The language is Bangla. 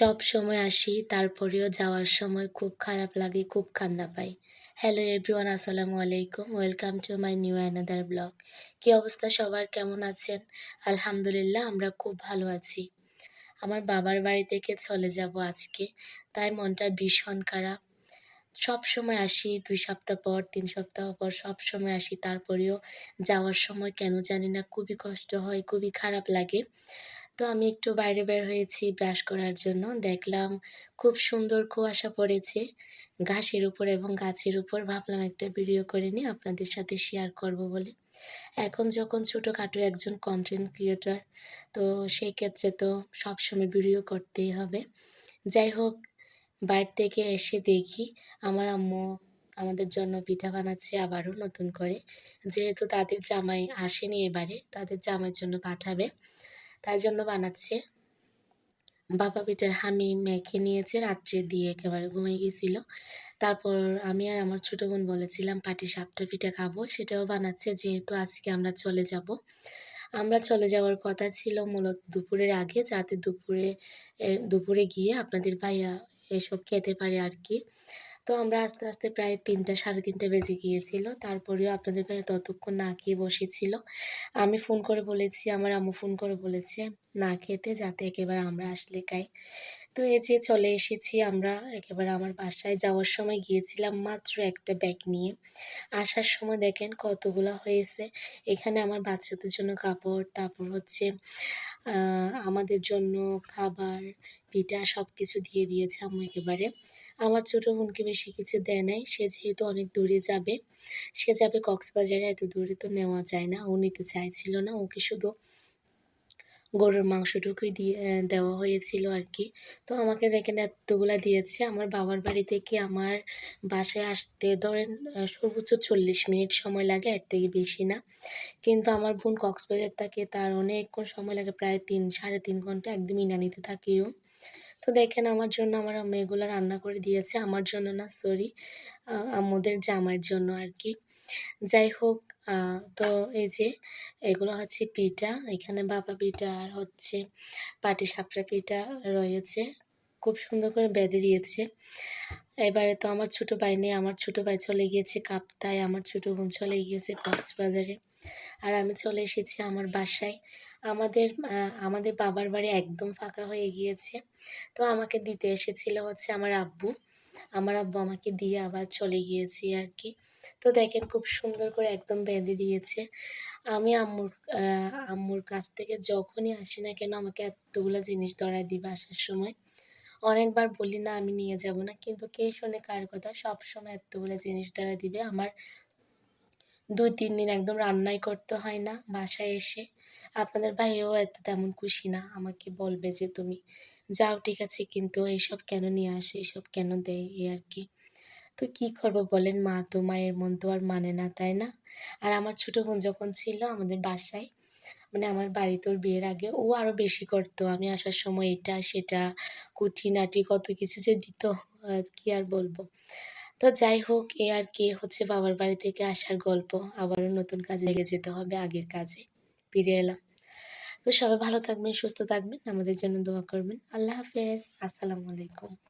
সব সময় আসি, তারপরেও যাওয়ার সময় খুব খারাপ লাগে, খুব কান্না পাই। হ্যালো এভরিওয়ান আসসালামু আলাইকুম। Welcome to my new another blog কী অবস্থা সবার? কেমন আছেন? আলহামদুলিল্লাহ, আমরা খুব ভালো আছি। আমার বাবার বাড়ি থেকে চলে যাব আজকে, তাই মনটা ভীষণ খারাপ। সব সময় আসি, দুই সপ্তাহ পর, তিন সপ্তাহ পর, সব সময় আসি, তারপরেও যাওয়ার সময় কেন জানি না, খুবই কষ্ট হয়, খুবই খারাপ লাগে। তো আমি একটু বাইরে বের হয়েছি ব্রাশ করার জন্য। দেখলাম খুব সুন্দর কুয়াশা পড়েছে। ঘাসের উপর এবং গাছের উপর ভাবলাম একটা ভিডিও করে নিই আপনাদের সাথে শেয়ার করব বলে। এখন যখন ছোটোখাটো একজন কন্টেন্ট ক্রিয়েটর তো সেই ক্ষেত্রে তো সবসময় ভিডিও করতেই হবে। যাই হোক, বাইরে থেকে এসে দেখি আমার আম্মু আমাদের জন্য পিঠা বানাচ্ছে আবারও নতুন করে। যেহেতু তাদের জামাই আসেনি এবারে, তাদের জামাইয়ের জন্য পাঠাবে। তাই জন্য বানাচ্ছে। বাবা পিঠার হামি মেখে নিয়েছে, রাত্রে দিয়ে একেবারে ঘুমিয়ে গেছিল। তারপর আমি আর আমার ছোটো বোন বলেছিলাম, পাটি সাপটা পিঠা খাব। সেটাও বানাচ্ছে, যেহেতু আজকে আমরা চলে যাব। আমরা চলে যাওয়ার কথা ছিল মূলত দুপুরের আগে, যাতে দুপুরে দুপুরে গিয়ে আপনাদের ভাইয়া এসব খেতে পারে আর কি। তো আমরা আস্তে আস্তে প্রায় তিনটা, সাড়ে তিনটা বেজে গিয়েছিল। তারপরেও আপনাদের ভাই ততক্ষণ না খেয়ে বসেছিল। আমি ফোন করে বলেছি, আমার আম্মু ফোন করে বলেছে, না খেতে, যাতে একেবারে আমরা আসলে খাই। তো এই যে চলে এসেছি আমরা, একেবারে আমার বাসায় যাওয়ার সময় গিয়েছিলাম মাত্র একটা ব্যাগ নিয়ে। আসার সময় দেখেন কতগুলো হয়েছে। এখানে আমার বাচ্চাদের জন্য কাপড়, তারপর হচ্ছে আমাদের জন্য খাবার, পিঠা সব কিছু দিয়ে দিয়েছে আম্মু একেবারে। আমার ছোটো বোনকে বেশি কিছু দেয় নাই, সে যেহেতু অনেক দূরে যাবে, সে যাবে কক্সবাজারে, এত দূরে তো নেওয়া যায় না, ও নিতে চাইছিল না, ওকে শুধু গরুর মাংসটুকুই দিয়ে দেওয়া হয়েছিল আর কি তো আমাকে দেখেন এতগুলা দিয়েছে। আমার বাবার বাড়ি থেকে আমার বাসায় আসতে ধরেন সর্বোচ্চ চল্লিশ মিনিট সময় লাগে, এর থেকে বেশি না। কিন্তু আমার বোন কক্সবাজার থাকে, তার অনেকক্ষণ সময় লাগে, প্রায় তিন, সাড়ে তিন ঘণ্টা একদম ইনানিতে থাকিও। তো দেখেন আমার জন্য আমার মেয়েগুলো রান্না করে দিয়েছে, আমার জন্য না সরি আমাদের জামাইয়ের জন্য আর কি যাই হোক তো এই যে এগুলো হচ্ছে পিঠা, এখানে বাবা পিঠা আর হচ্ছে পাটি সাপড়া পিঠা রয়েছে। খুব সুন্দর করে বেঁধে দিয়েছে। এবারে তো আমার ছোটো ভাই নেই, আমার ছোটো ভাই চলে গিয়েছে কাপ্তায় আমার ছোটো বোন চলে গিয়েছে কক্সবাজারে। আর আমি চলে এসেছি আমার বাসায়। আমাদের আমাদের বাবার বাড়ি একদম ফাঁকা হয়ে গিয়েছে। তো আমাকে দিতে এসেছিল হচ্ছে আমার আব্বু। আমার আব্বু আমাকে দিয়ে আবার চলে গিয়েছি আর কি তো দেখেন খুব সুন্দর করে একদম বেঁধে দিয়েছে। আমি আম্মুর আম্মুর কাছ থেকে যখনই আসি না কেন আমাকে এতগুলো জিনিস ধরায় দিবে আসার সময়। অনেকবার বলি, না, আমি নিয়ে যাব না। কিন্তু কে শোনে কার কথা? সবসময় এতগুলো জিনিস ধরা দিবে। আমার দুই তিন দিন একদম রান্নাই করতে হয় না বাসায় এসে। আপনাদের ভাইও এত তেমন খুশি না, আমাকে বলবে যে তুমি, যাও ঠিক আছে, কিন্তু এইসব কেন নিয়ে আসো এইসব কেন দেয় এই আর কি? তো কী করব বলেন, মা তো মায়ের মন তো আর মানে না, তাই না? আর আমার ছোটো বোন যখন ছিল আমাদের বাসায় মানে আমার বাড়ি তোর বিয়ের আগে, ও আরও বেশি করতো, আমি আসার সময় এটা, সেটা, কুটিনাটি কত কিছু যে দিত কি আর বলব? তো যাই হোক, এ আর কি হচ্ছে বাবার বাড়ি থেকে আসার গল্প। আবারও নতুন কাজে লেগে যেতে হবে আগের কাজে। ফিরে এলাম। তো সবাই ভালো থাকবেন, সুস্থ থাকবেন, আমাদের জন্য দোয়া করবেন। আল্লাহ হাফেজ। আসসালামু আলাইকুম।